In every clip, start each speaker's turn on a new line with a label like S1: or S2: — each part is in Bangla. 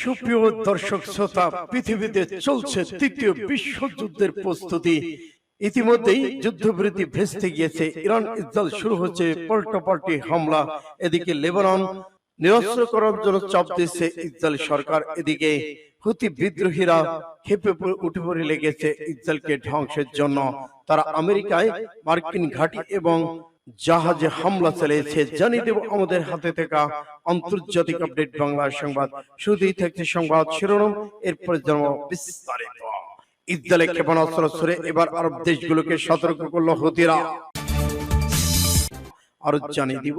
S1: সুপ্রিয় দর্শক শ্রোতা পৃথিবীতে চলছে তৃতীয় বিশ্বযুদ্ধের প্রস্তুতি ইতিমধ্যেই যুদ্ধবৃত্তি ভেস্তে গিয়েছে ইরান ইসরায়েল শুরু হচ্ছে পাল্টাপাল্টি হামলা এদিকে লেবানন নিরস্ত্র করার জন্য চাপ দিচ্ছে ইসরায়েল সরকার এদিকে হুতি বিদ্রোহীরা খেপে উঠে পড়ে লেগেছে ইসরায়েলকে ধ্বংসের জন্য তারা আমেরিকায় মার্কিন ঘাঁটি এবং জাহাজে হামলা চালিয়েছে জানিয়ে দেব আমাদের হাতে থাকা আন্তর্জাতিক আপডেট বাংলার সংবাদ শুধুই থাকছে সংবাদ শিরোনাম এরপরে জানাবো বিস্তারিত ইসরায়েলের ক্ষেপণাস্ত্র ছড়ে এবার আরব দেশগুলোকে সতর্ক করলো হুতিরা আরো জানিয়ে দিব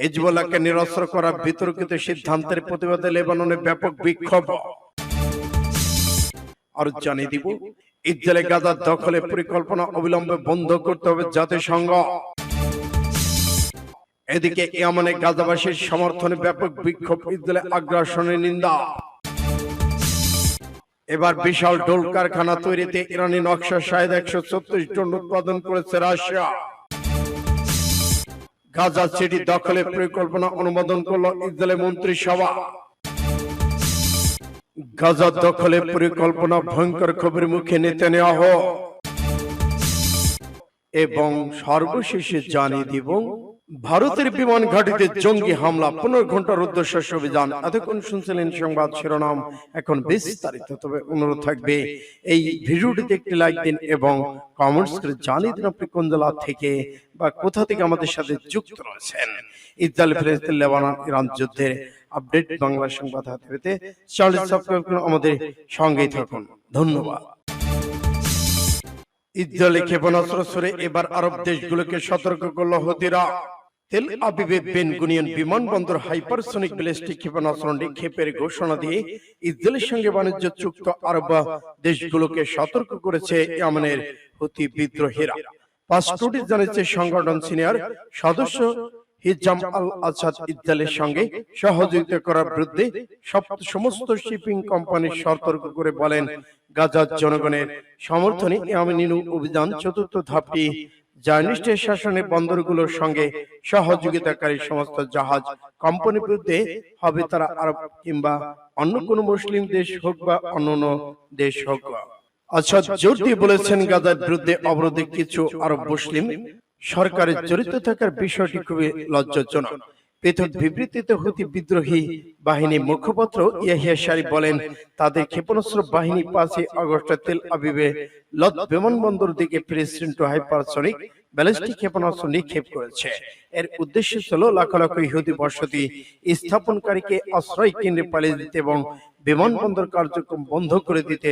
S1: হিজবুল্লাহকে নিরস্ত্র করা বিতর্কিত সিদ্ধান্তের প্রতিবাদে লেবাননে ব্যাপক বিক্ষোভ আরো জানিয়ে দিব ইসরায়েলে গাজার দখলে পরিকল্পনা অবিলম্বে বন্ধ করতে হবে জাতিসংঘ এদিকে ইয়ামানে গাজাবাসীর সমর্থনে ব্যাপক বিক্ষোভ ইসরায়েল আগ্রাসনের নিন্দা এবার বিশাল ডোল কারখানা তৈরিতে ইরানি নকশা সাহেদ একশো ছত্রিশ টন উৎপাদন করেছে রাশিয়া গাজা সিটি দখলের পরিকল্পনা অনুমোদন করল ইসরায়েলের মন্ত্রিসভা গাজা দখলের পরিকল্পনা ভয়ঙ্কর খবরের মুখে নিতে নেওয়া হোক এবং সর্বশেষে জানিয়ে দিব ভারতের বিমান ঘাটিতে জঙ্গি হামলা পনেরো ঘন্টার উদ্দেশ্য অভিযান এতক্ষণ শুনছিলেন সংবাদ শিরোনাম এখন বিস্তারিত তবে অনুরোধ থাকবে এই ভিডিওটিতে একটি লাইক দিন এবং কমেন্টস করে জানিয়ে দিন আপনি কোন জেলা থেকে বা কোথা থেকে আমাদের সাথে যুক্ত রয়েছেন ইসরায়েল ফিলিস্তিন লেবানন ইরান যুদ্ধের আপডেট বাংলা সংবাদ হাতে পেতে চ্যানেল সাবস্ক্রাইব করুন আমাদের সঙ্গেই থাকুন ধন্যবাদ ইসরায়েলি ক্ষেপণাস্ত্র ছড়ে এবার আরব দেশগুলোকে সতর্ক করল হতিরা তেল আবিবে বেন বেনগুনিয়ন বিমানবন্দর হাইপারসনিক ব্যালিস্টিক ক্ষেপণাস্ত্র নিক্ষেপের ঘোষণা দিয়ে ইসরায়েলের সঙ্গে বাণিজ্য চুক্ত আরব দেশগুলোকে সতর্ক করেছে ইয়ামেনের হুতি বিদ্রোহীরা পাসপোর্টে জানিয়েছে সংগঠন সিনিয়র সদস্য হিজাম আল আসাদ ইসরায়েলের সঙ্গে সহযোগিতা করার বিরুদ্ধে সমস্ত শিপিং কোম্পানি সতর্ক করে বলেন গাজার জনগণের সমর্থনে ইয়ামেনিনু অভিযান চতুর্থ ধাপটি জার্নিস্টের শাসনে বন্দরগুলোর সঙ্গে সহযোগিতাকারী সমস্ত জাহাজ বিরুদ্ধে হবে তারা আরব কিংবা অন্য কোনো মুসলিম দেশ হোক বা অন্য দেশ হোক আচ্ছা, আচ্ছা জোর দিয়ে বলেছেন গাজার বিরুদ্ধে অবরোধে কিছু আরব মুসলিম সরকারের জড়িত থাকার বিষয়টি খুবই লজ্জাজনক পৃথক বিবৃতিতে হুতি বিদ্রোহী বাহিনীর মুখপাত্র ইয়াহিয়া শারিফ বলেন তাদের ক্ষেপণাস্ত্র বাহিনী পাঁচই অগস্ট তেল আবিবে লত বিমানবন্দর দিকে প্রেসিডেন্ট হাইপারসনিক ব্যালিস্টিক ক্ষেপণাস্ত্র নিক্ষেপ করেছে এর উদ্দেশ্য ছিল লাখ লাখ ইহুদি বসতি স্থাপনকারীকে আশ্রয় কেন্দ্রে পালিয়ে দিতে এবং বিমানবন্দর কার্যক্রম বন্ধ করে দিতে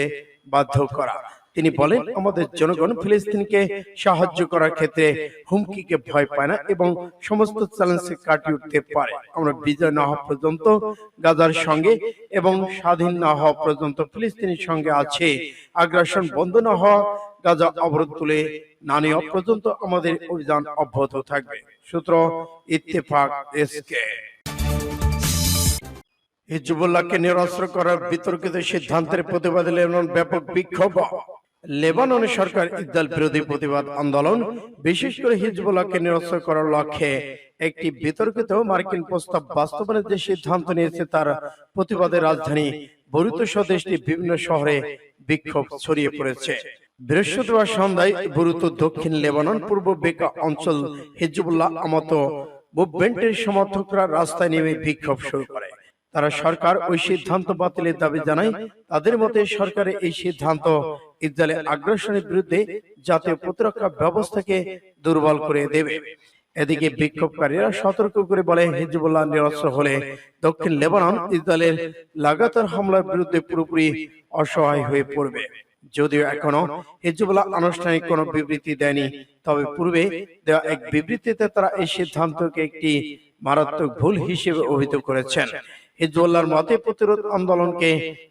S1: বাধ্য করা তিনি বলেন আমাদের জনগণ ফিলিস্তিনকে সাহায্য করার ক্ষেত্রে হুমকিকে ভয় পায় না এবং সমস্ত চ্যালেঞ্জকে কাটিয়ে উঠতে পারে আমরা বিজয় না হওয়া পর্যন্ত গাজার সঙ্গে এবং স্বাধীন না হওয়া পর্যন্ত ফিলিস্তিনের সঙ্গে আছে আগ্রাসন বন্ধ না হওয়া গাজা অবরোধ তুলে না নেওয়া পর্যন্ত আমাদের অভিযান অব্যাহত থাকবে সূত্র ইত্তেফাক এসকে হিজবুল্লাহকে নিরস্ত্র করার বিতর্কিত সিদ্ধান্তের প্রতিবাদে লেবানন ব্যাপক বিক্ষোভ লেবাননে সরকার ইসরায়েল বিরোধী প্রতিবাদ আন্দোলন বিশেষ করে হিজবুল্লাহকে নিরস্ত করার লক্ষ্যে একটি বিতর্কিত মার্কিন প্রস্তাব বাস্তবায়নের যে সিদ্ধান্ত নিয়েছে তার প্রতিবাদে রাজধানী বরুতসহ স্বদেশটি বিভিন্ন শহরে বিক্ষোভ ছড়িয়ে পড়েছে বৃহস্পতিবার সন্ধ্যায় বরুত দক্ষিণ লেবানন পূর্ব বেকা অঞ্চল হিজবুল্লাহ আমত মুভমেন্টের সমর্থকরা রাস্তায় নেমে বিক্ষোভ শুরু করে তারা সরকার ওই সিদ্ধান্ত বাতিলের দাবি জানায় তাদের মতে সরকারের এই সিদ্ধান্ত ইসরায়েলের আগ্রাসনের বিরুদ্ধে জাতীয় প্রতিরক্ষা ব্যবস্থাকে দুর্বল করে দেবে এদিকে বিক্ষোভকারীরা সতর্ক করে বলে হিজবুল্লাহ নিরস্ত্র হলে দক্ষিণ লেবানন ইসরায়েলের লাগাতার হামলার বিরুদ্ধে পুরোপুরি অসহায় হয়ে পড়বে যদিও এখনো হিজবুল্লাহ আনুষ্ঠানিক কোনো বিবৃতি দেয়নি তবে পূর্বে দেওয়া এক বিবৃতিতে তারা এই সিদ্ধান্তকে একটি মারাত্মক ভুল হিসেবে অভিহিত করেছেন হিজবুল্লাহর মতে প্রতিরোধ আন্দোলনকে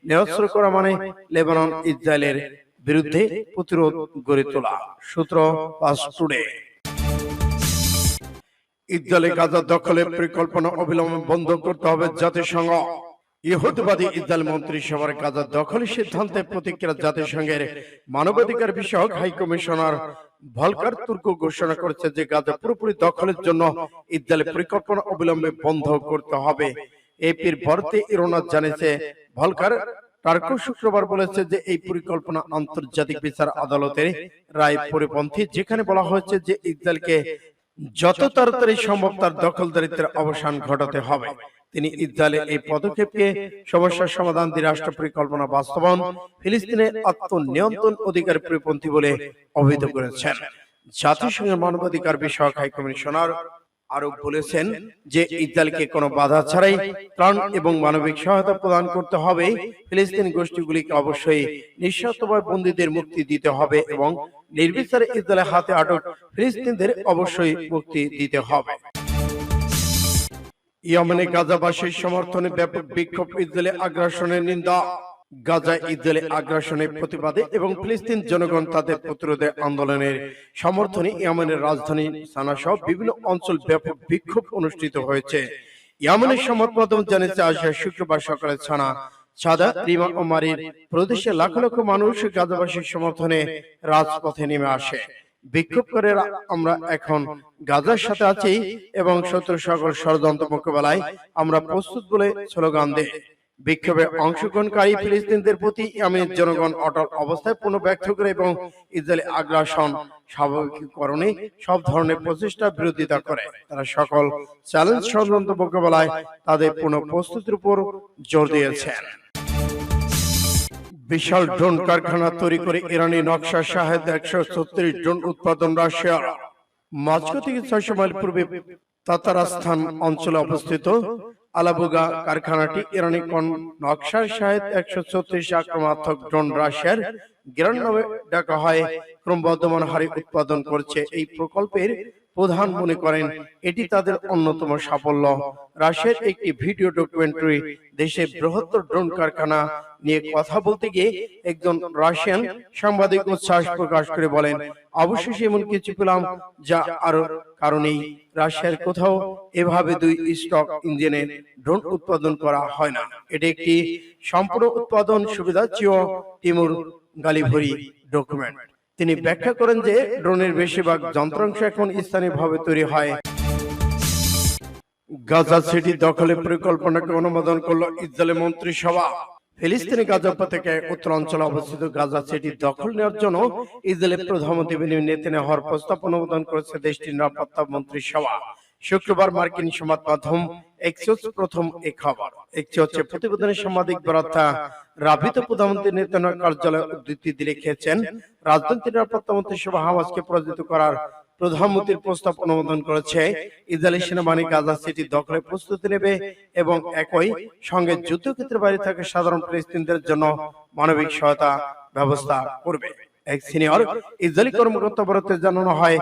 S1: নিরস্ত্র করা মানে, মানে লেবানন ইসরায়েলের বিরুদ্ধে প্রতিরোধ গড়ে তোলা সূত্র পাস টুডে গাজা দখলের পরিকল্পনা অবিলম্বে বন্ধ করতে হবে জাতিসংঘ ইহুদবাদী ইসরায়েল গাজা সিদ্ধান্তে প্রতিক্রিয়া জাতিসংঘের মানবাধিকার বিষয়ক হাই কমিশনার ভলকার ঘোষণা করেছে যে গাজা পুরোপুরি দখলের জন্য ইসরায়েলের পরিকল্পনা অবিলম্বে বন্ধ করতে হবে এপির ইরোনাথ জানিয়েছে ভলকার টার্কো শুক্রবার বলেছে যে এই পরিকল্পনা আন্তর্জাতিক বিচার আদালতের রায় পরিপন্থী যেখানে বলা হয়েছে যে ইসরায়েলকে যত তাড়াতাড়ি সম্ভব তার দখলদারিত্বের অবসান ঘটাতে হবে তিনি ইসরায়েলের এই পদক্ষেপকে সমস্যার সমাধান দিয়ে রাষ্ট্র পরিকল্পনা বাস্তবায়ন ফিলিস্তিনের আত্মনিয়ন্ত্রণ অধিকার পরিপন্থী বলে অভিহিত করেছেন জাতিসংঘের মানবাধিকার বিষয়ক হাইকমিশনার আরো বলেছেন যে ইসরায়েলকে কোনো বাধা ছাড়াই ত্রাণ এবং মানবিক সহায়তা প্রদান করতে হবে ফিলিস্তিন গোষ্ঠীগুলিকে অবশ্যই নিঃশর্তভাবে বন্দীদের মুক্তি দিতে হবে এবং নির্বিচারে ইসরায়েলের হাতে আটক ফিলিস্তিনদের অবশ্যই মুক্তি দিতে হবে ইয়েমেনে গাজাবাসীর সমর্থনে ব্যাপক বিক্ষোভ ইসরায়েলের আগ্রাসনের নিন্দা গাজা ইসরায়েলি আগ্রাসনের প্রতিবাদে এবং ফিলিস্তিন জনগণ তাদের প্রতিরোধের আন্দোলনের সমর্থনে ইয়ামেনের রাজধানী সানা সহ বিভিন্ন অঞ্চল ব্যাপক বিক্ষোভ অনুষ্ঠিত হয়েছে ইয়ামেনের সংবাদ জানিয়েছে আসিয়া শুক্রবার সকালে ছানা সাদা রিমা ওমারির প্রদেশে লাখ লক্ষ মানুষ গাজাবাসীর সমর্থনে রাজপথে নেমে আসে বিক্ষোভ করে আমরা এখন গাজার সাথে আছি এবং শত্রু সকল ষড়যন্ত্র মোকাবেলায় আমরা প্রস্তুত বলে স্লোগান দেয় বিক্ষোভে অংশগ্রহণকারী ফিলিস্তিনদের প্রতি ইয়েমেনের জনগণ অটল অবস্থায় পুনঃ ব্যর্থ করে এবং ইসরায়েলি আগ্রাসন স্বাভাবিককরণে সব ধরনের প্রচেষ্টা বিরোধিতা করে তারা সকল চ্যালেঞ্জ সংক্রান্ত মোকাবেলায় তাদের পুনঃ প্রস্তুতির উপর জোর দিয়েছেন বিশাল ড্রোন কারখানা তৈরি করে ইরানি নকশা শাহেদ একশো ছত্রিশ ড্রোন উৎপাদন রাশিয়ার মস্কো থেকে ছয়শো মাইল পূর্বে তাতারাস্থান অঞ্চলে অবস্থিত আলাবুগা কারখানাটি ইরানিকন নকশার সাহেব একশো চৌত্রিশ আক্রমাত্মক ড্রোন রাশিয়ার গ্রান্ড ডাকা হয় ক্রমবর্ধমান হারে উৎপাদন করছে এই প্রকল্পের প্রধান মনে করেন এটি তাদের অন্যতম সাফল্য রাশিয়ার একটি ভিডিও ডকুমেন্টারি দেশে বৃহত্তর ড্রোন কারখানা নিয়ে কথা বলতে গিয়ে একজন রাশিয়ান সাংবাদিক উচ্ছ্বাস প্রকাশ করে বলেন অবশেষে এমন কিছু পেলাম যা আরো কারণেই রাশিয়ার কোথাও এভাবে দুই স্টক ইঞ্জিনে ড্রোন উৎপাদন করা হয় না এটি একটি সম্পূর্ণ উৎপাদন সুবিধা চেয়েও তিমুর গালিভরি ডকুমেন্ট তিনি ব্যাখ্যা করেন যে ড্রোনের বেশিরভাগ যন্ত্রাংশ এখন স্থানীয়ভাবে তৈরি হয় গাজা সিটি দখলে পরিকল্পনাকে অনুমোদন করল ইসরায়েলের মন্ত্রিসভা ফিলিস্তিনি গাজা থেকে উত্তর অঞ্চলে অবস্থিত গাজা সিটি দখল নেওয়ার জন্য ইসরায়েলের প্রধানমন্ত্রী বেনিয়ামিন নেতানিয়াহুর প্রস্তাব অনুমোদন করেছে দেশটির নিরাপত্তা মন্ত্রিসভা শুক্রবার মার্কিন সমাজ মাধ্যম প্রথম এক খবর একটি হচ্ছে প্রতিবেদনের সাংবাদিক বার্তা রাভিত প্রধানমন্ত্রী নেতান কার্যালয়ে উদ্ধৃতি দিয়ে লিখেছেন রাজনৈতিক নিরাপত্তা সভা হামাসকে পরাজিত করার প্রধানমন্ত্রীর প্রস্তাব অনুমোদন করেছে ইসরায়েলি সেনাবাহিনী গাজা সিটি দখলে প্রস্তুতি নেবে এবং একই সঙ্গে যুদ্ধক্ষেত্রে বাইরে থাকা সাধারণ ফিলিস্তিনদের জন্য মানবিক সহায়তা ব্যবস্থা করবে এক সিনিয়র ইসরায়েলি কর্মকর্তাবরতে জানানো হয়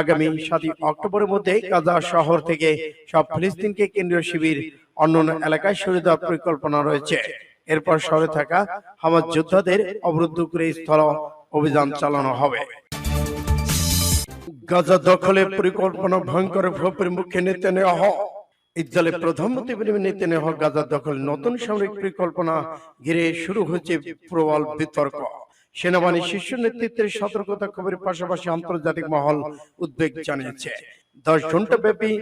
S1: আগামী সাতই অক্টোবরের মধ্যে গাজা শহর থেকে সব ফিলিস্তিনকে কেন্দ্রীয় শিবির অন্যান্য এলাকায় সরে দেওয়ার পরিকল্পনা রয়েছে এরপর শহরে থাকা হামাজ যোদ্ধাদের অবরুদ্ধ করে স্থল অভিযান চালানো হবে গাজা দখলে পরিকল্পনা ভয়ঙ্কর ভোপের মুখে নিতে নেওয়া হয় ইসরায়েলের প্রধানমন্ত্রী বিনিময় বেনিয়ামিন নেওয়া গাজা দখল নতুন সামরিক পরিকল্পনা ঘিরে শুরু হয়েছে প্রবল বিতর্ক সেনাবাহিনী শীর্ষ নেতৃত্বের সতর্কতা খবরের পাশাপাশি আন্তর্জাতিক মহল উদ্বেগ জানিয়েছে দশ ঘন্টা ব্যাপী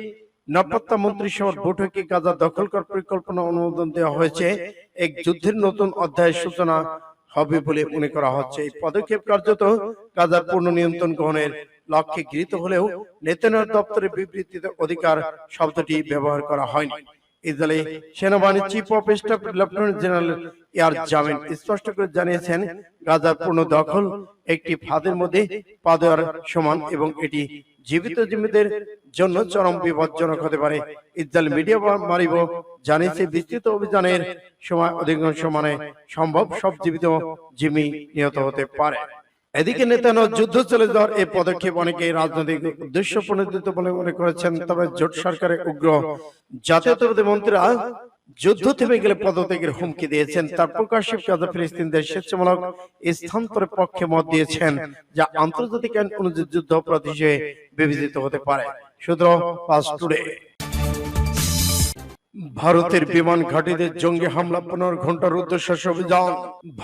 S1: নিরাপত্তা মন্ত্রিসভার বৈঠকে গাজা দখল করার পরিকল্পনা অনুমোদন দেওয়া হয়েছে এক যুদ্ধের নতুন অধ্যায়ের সূচনা হবে বলে মনে করা হচ্ছে এই পদক্ষেপ কার্যত গাজার পূর্ণ নিয়ন্ত্রণ গ্রহণের লক্ষ্যে গৃহীত হলেও নেতানার দপ্তরের বিবৃতিতে অধিকার শব্দটি ব্যবহার করা হয়নি ইসরায়েলি সেনাবাহিনীর chief of staff lieutenant general Eyal Zamir স্পষ্ট করে জানিয়েছেন গাজার পূর্ণ দখল একটি ফাঁদের মধ্যে পা দেওয়ার সমান এবং এটি জীবিত জিম্মিদের জন্য চরম বিপজ্জনক হতে পারে ইসরায়েল মিডিয়া মারিব জানিয়েছে বিস্তৃত অভিযানের সময় অধিকাংশ মানে সম্ভব সব জীবিত জিমি নিহত হতে পারে এদিকে নেতানোর যুদ্ধ চলে যাওয়ার এই পদক্ষেপ অনেকে রাজনৈতিক উদ্দেশ্য প্রণোদিত বলে মনে করেছেন তবে জোট সরকারের উগ্র জাতীয়তাবাদী মন্ত্রীরা যুদ্ধ থেমে গেলে পদত্যাগের হুমকি দিয়েছেন তার প্রকাশ্যে গাজা ফিলিস্তিনদের স্বেচ্ছামূলক পক্ষে মত দিয়েছেন যা আন্তর্জাতিক আইন অনুযায়ী যুদ্ধ অপরাধ হিসেবে বিবেচিত হতে পারে সুতরাং টুডে ভারতের বিমান ঘাঁটিদের জঙ্গি হামলা পনেরো ঘন্টার উদ্দেশ্য অভিযান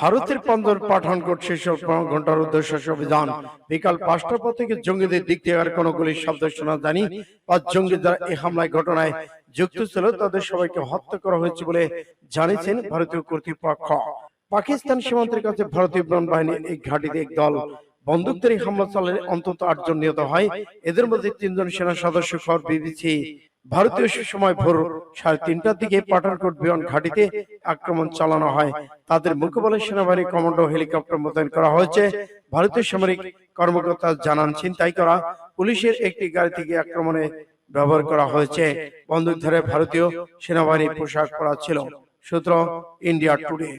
S1: ভারতের পন্দর পাঠানকোট শীর্ষক পনেরো ঘন্টার উদ্দেশ্য অভিযান বিকাল পাঁচটার পর থেকে জঙ্গিদের দিক থেকে আর কোনো গুলির শব্দ শোনা জানি পাঁচ জঙ্গি দ্বারা এই হামলায় ঘটনায় যুক্ত ছিল তাদের সবাইকে হত্যা করা হয়েছে বলে জানিয়েছেন ভারতীয় কর্তৃপক্ষ পাকিস্তান সীমান্তের কাছে ভারতীয় বিমান বাহিনী এই ঘাটিতে এক দল বন্দুকধারী হামলা চালালে অন্তত আটজন নিহত হয় এদের মধ্যে তিনজন সেনা সদস্য খবর বিবিসি ভারতীয় সময় ভোর সাড়ে তিনটার দিকে পাঠানকোট বিমান ঘাটিতে আক্রমণ চালানো হয় তাদের মুখ্যবলের সেনাবাহিনী কমান্ডো হেলিকপ্টার মোতায়েন করা হয়েছে ভারতীয় সামরিক কর্মকর্তা জানান ছিনতাই করা পুলিশের একটি গাড়ি থেকে আক্রমণে ব্যবহার করা হয়েছে ধরে ভারতীয় সেনাবাহিনী পোশাক পরা ছিল সূত্র ইন্ডিয়া টুডে